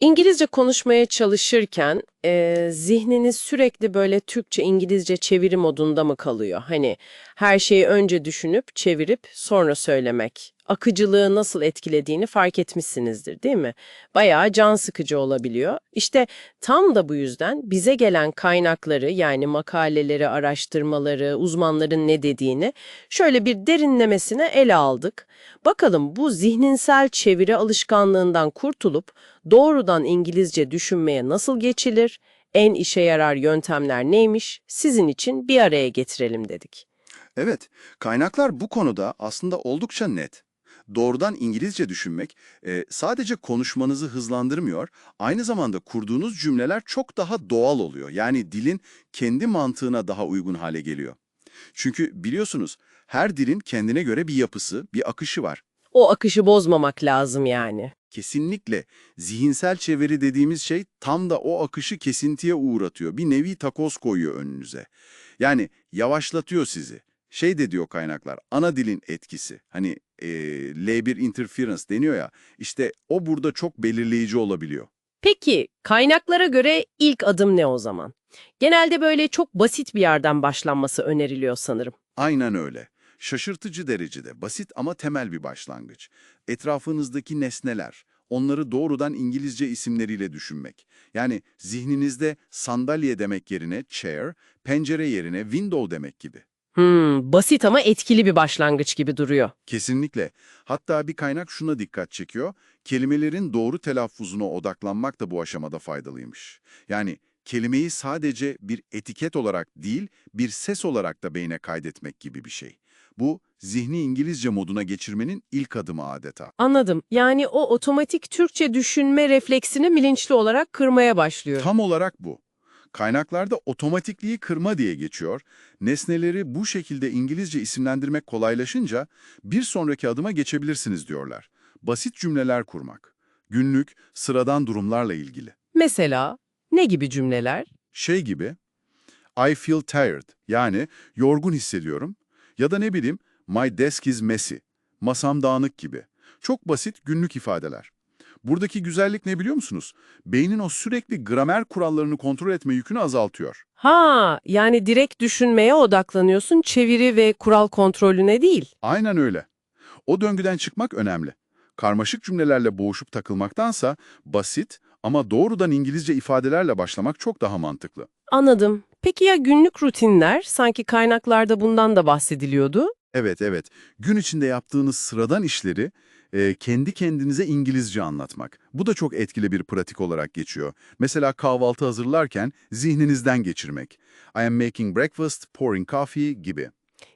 İngilizce konuşmaya çalışırken e, zihniniz sürekli böyle Türkçe-İngilizce çeviri modunda mı kalıyor? Hani her şeyi önce düşünüp çevirip sonra söylemek. Akıcılığı nasıl etkilediğini fark etmişsinizdir değil mi? Bayağı can sıkıcı olabiliyor. İşte tam da bu yüzden bize gelen kaynakları yani makaleleri, araştırmaları, uzmanların ne dediğini şöyle bir derinlemesine ele aldık. Bakalım bu zihninsel çeviri alışkanlığından kurtulup doğrudan İngilizce düşünmeye nasıl geçilir, en işe yarar yöntemler neymiş sizin için bir araya getirelim dedik. Evet, kaynaklar bu konuda aslında oldukça net. Doğrudan İngilizce düşünmek e, sadece konuşmanızı hızlandırmıyor, aynı zamanda kurduğunuz cümleler çok daha doğal oluyor. Yani dilin kendi mantığına daha uygun hale geliyor. Çünkü biliyorsunuz her dilin kendine göre bir yapısı, bir akışı var. O akışı bozmamak lazım yani. Kesinlikle zihinsel çeviri dediğimiz şey tam da o akışı kesintiye uğratıyor. Bir nevi takoz koyuyor önünüze. Yani yavaşlatıyor sizi. Şey de diyor kaynaklar, ana dilin etkisi. Hani e, L1 interference deniyor ya, işte o burada çok belirleyici olabiliyor. Peki kaynaklara göre ilk adım ne o zaman? Genelde böyle çok basit bir yerden başlanması öneriliyor sanırım. Aynen öyle. Şaşırtıcı derecede basit ama temel bir başlangıç. Etrafınızdaki nesneler, onları doğrudan İngilizce isimleriyle düşünmek. Yani zihninizde sandalye demek yerine chair, pencere yerine window demek gibi. Hmm, basit ama etkili bir başlangıç gibi duruyor. Kesinlikle. Hatta bir kaynak şuna dikkat çekiyor. Kelimelerin doğru telaffuzuna odaklanmak da bu aşamada faydalıymış. Yani kelimeyi sadece bir etiket olarak değil, bir ses olarak da beyne kaydetmek gibi bir şey. Bu, zihni İngilizce moduna geçirmenin ilk adımı adeta. Anladım. Yani o otomatik Türkçe düşünme refleksini bilinçli olarak kırmaya başlıyor. Tam olarak bu. Kaynaklarda otomatikliği kırma diye geçiyor. Nesneleri bu şekilde İngilizce isimlendirmek kolaylaşınca bir sonraki adıma geçebilirsiniz diyorlar. Basit cümleler kurmak. Günlük, sıradan durumlarla ilgili. Mesela ne gibi cümleler? Şey gibi, I feel tired yani yorgun hissediyorum ya da ne bileyim my desk is messy, masam dağınık gibi. Çok basit günlük ifadeler. Buradaki güzellik ne biliyor musunuz? Beynin o sürekli gramer kurallarını kontrol etme yükünü azaltıyor. Ha, yani direkt düşünmeye odaklanıyorsun, çeviri ve kural kontrolüne değil. Aynen öyle. O döngüden çıkmak önemli. Karmaşık cümlelerle boğuşup takılmaktansa basit ama doğrudan İngilizce ifadelerle başlamak çok daha mantıklı. Anladım. Peki ya günlük rutinler? Sanki kaynaklarda bundan da bahsediliyordu. Evet, evet. Gün içinde yaptığınız sıradan işleri e, kendi kendinize İngilizce anlatmak. Bu da çok etkili bir pratik olarak geçiyor. Mesela kahvaltı hazırlarken zihninizden geçirmek. I am making breakfast, pouring coffee gibi.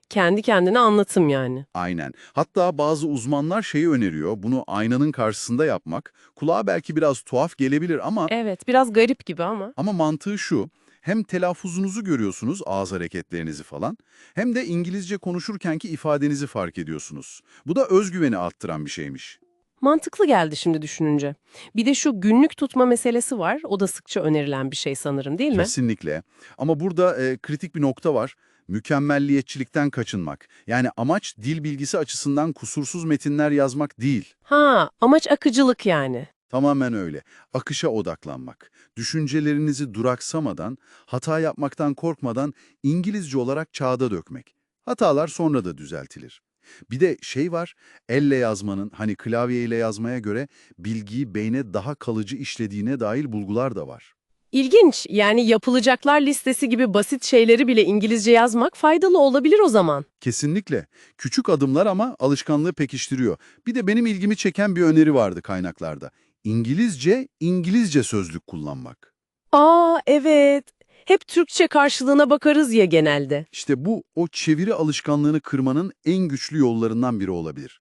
Kendi kendine anlatım yani. Aynen. Hatta bazı uzmanlar şeyi öneriyor, bunu aynanın karşısında yapmak. Kulağa belki biraz tuhaf gelebilir ama Evet, biraz garip gibi ama. ama mantığı şu. Hem telaffuzunuzu görüyorsunuz, ağız hareketlerinizi falan, hem de İngilizce konuşurkenki ifadenizi fark ediyorsunuz. Bu da özgüveni arttıran bir şeymiş. Mantıklı geldi şimdi düşününce. Bir de şu günlük tutma meselesi var. O da sıkça önerilen bir şey sanırım değil mi? Kesinlikle. Ama burada e, kritik bir nokta var. Mükemmelliyetçilikten kaçınmak. Yani amaç dil bilgisi açısından kusursuz metinler yazmak değil. Ha, amaç akıcılık yani. Tamamen öyle. Akışa odaklanmak. Düşüncelerinizi duraksamadan, hata yapmaktan korkmadan İngilizce olarak çağda dökmek. Hatalar sonra da düzeltilir. Bir de şey var, elle yazmanın, hani klavyeyle yazmaya göre bilgiyi beyne daha kalıcı işlediğine dair bulgular da var. İlginç. Yani yapılacaklar listesi gibi basit şeyleri bile İngilizce yazmak faydalı olabilir o zaman. Kesinlikle. Küçük adımlar ama alışkanlığı pekiştiriyor. Bir de benim ilgimi çeken bir öneri vardı kaynaklarda. İngilizce, İngilizce sözlük kullanmak. Aa, evet. Hep Türkçe karşılığına bakarız ya genelde. İşte bu, o çeviri alışkanlığını kırmanın en güçlü yollarından biri olabilir.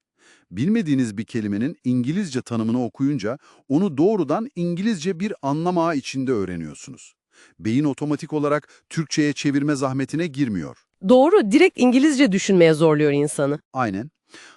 Bilmediğiniz bir kelimenin İngilizce tanımını okuyunca onu doğrudan İngilizce bir anlam ağı içinde öğreniyorsunuz. Beyin otomatik olarak Türkçe'ye çevirme zahmetine girmiyor. Doğru, direkt İngilizce düşünmeye zorluyor insanı. Aynen.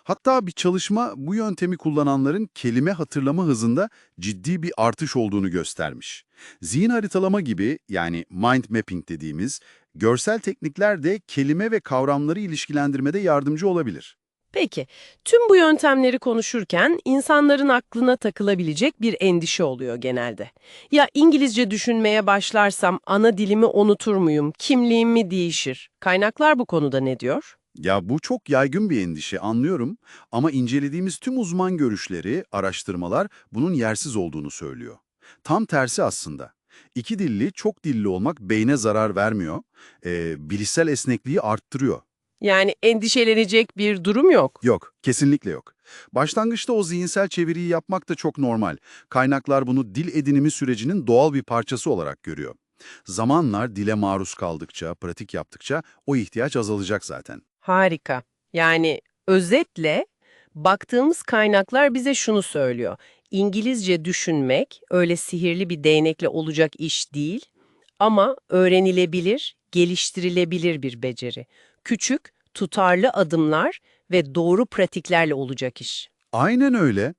Hatta bir çalışma bu yöntemi kullananların kelime hatırlama hızında ciddi bir artış olduğunu göstermiş. Zihin haritalama gibi yani mind mapping dediğimiz görsel teknikler de kelime ve kavramları ilişkilendirmede yardımcı olabilir. Peki, tüm bu yöntemleri konuşurken insanların aklına takılabilecek bir endişe oluyor genelde. Ya İngilizce düşünmeye başlarsam ana dilimi unutur muyum, kimliğim mi değişir? Kaynaklar bu konuda ne diyor? Ya bu çok yaygın bir endişe anlıyorum ama incelediğimiz tüm uzman görüşleri, araştırmalar bunun yersiz olduğunu söylüyor. Tam tersi aslında. İki dilli, çok dilli olmak beyne zarar vermiyor, e, bilişsel esnekliği arttırıyor. Yani endişelenecek bir durum yok. Yok, kesinlikle yok. Başlangıçta o zihinsel çeviriyi yapmak da çok normal. Kaynaklar bunu dil edinimi sürecinin doğal bir parçası olarak görüyor. Zamanlar dile maruz kaldıkça, pratik yaptıkça o ihtiyaç azalacak zaten. Harika. Yani özetle baktığımız kaynaklar bize şunu söylüyor. İngilizce düşünmek öyle sihirli bir değnekle olacak iş değil ama öğrenilebilir, geliştirilebilir bir beceri. Küçük, tutarlı adımlar ve doğru pratiklerle olacak iş. Aynen öyle.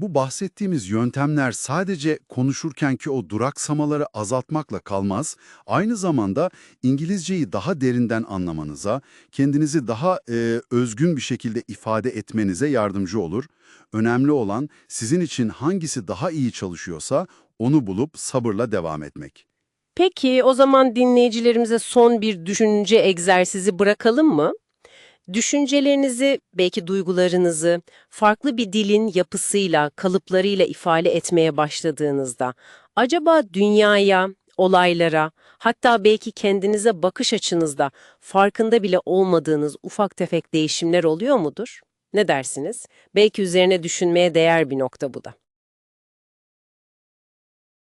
Bu bahsettiğimiz yöntemler sadece konuşurkenki o duraksamaları azaltmakla kalmaz, aynı zamanda İngilizceyi daha derinden anlamanıza, kendinizi daha e, özgün bir şekilde ifade etmenize yardımcı olur. Önemli olan sizin için hangisi daha iyi çalışıyorsa onu bulup sabırla devam etmek. Peki o zaman dinleyicilerimize son bir düşünce egzersizi bırakalım mı? Düşüncelerinizi, belki duygularınızı farklı bir dilin yapısıyla, kalıplarıyla ifade etmeye başladığınızda acaba dünyaya, olaylara, hatta belki kendinize bakış açınızda farkında bile olmadığınız ufak tefek değişimler oluyor mudur? Ne dersiniz? Belki üzerine düşünmeye değer bir nokta bu da.